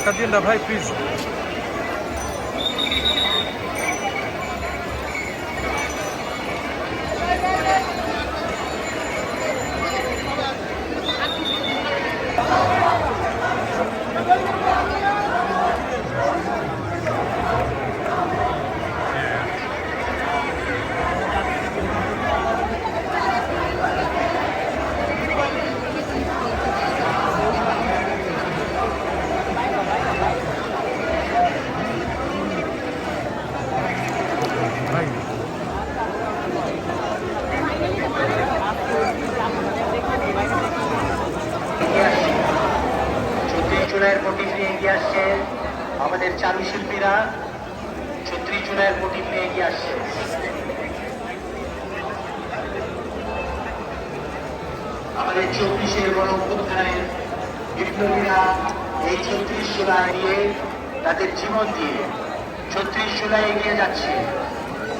ধাক্কা দিন না ভাই প্লিজ ভাই ছত্রিশ জুলাইয়ের মোটিভ নিয়ে আসছে। আমাদের চারু শিল্পীরা ছত্রিশ জুলাইয়ের মোটিভ নিয়ে এগিয়ে আসছে। আমাদের চব্বিশের বড় অভ্যুত্থানের বিপ্লবীরা এই ছত্রিশ জুলাই দিয়ে তাদের জীবন দিয়ে ছত্রিশ জুলাই এগিয়ে যাচ্ছে।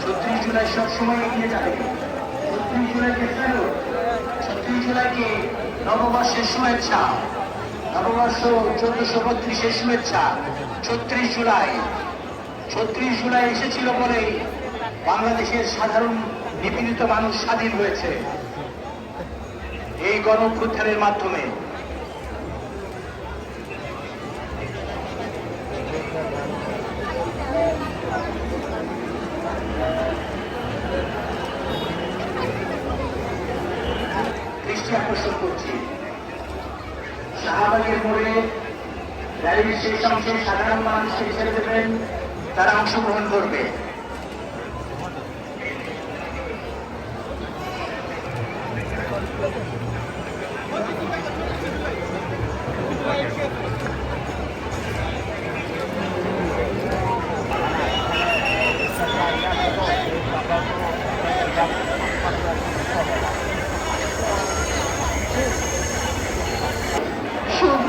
ছত্রিশ জুলাই সবসময় এগিয়ে যাবে। ছত্রিশ জুলাইকে স্যালুট ছত্রিশ জুলাইকে নববর্ষের শুভেচ্ছা। নববর্ষ চোদ্দশো বত্রিশের শুভেচ্ছা। ছত্রিশ জুলাই। ছত্রিশ জুলাই এসেছিল বলেই বাংলাদেশের সাধারণ নিপীড়িত মানুষ স্বাধীন হয়েছে। এই গণ মাধ্যমে শাহবাগের মোড়ে র্যালির সেই অংশে সাধারণ মানুষকে ছেড়ে দেবেন তারা অংশগ্রহণ করবে।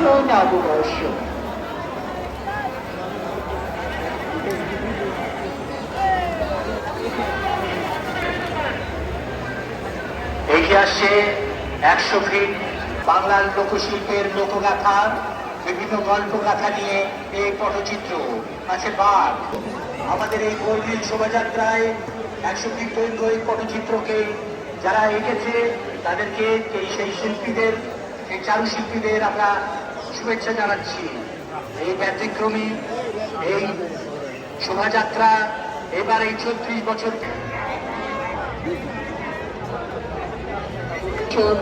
শুভ নববর্ষ এগিয়ে আসছে একশো ফিট বাংলার লোকশিল্পের লোকগাথা। বিভিন্ন গল্পগাথা নিয়ে এই পটচিত্র। আছে বাঘ। আমাদের এই বর্ণিল শোভাযাত্রায় একশো ফিট দৈর্ঘ্য এই পটচিত্রকে যারা এঁকেছে, তাদেরকে এই সেই শিল্পীদের সেই চারুশিল্পীদের আমরা শুভেচ্ছা জানাচ্ছি। এই ব্যতিক্রমী এই শোভাযাত্রা এবার এই ছত্রিশ বছর চোর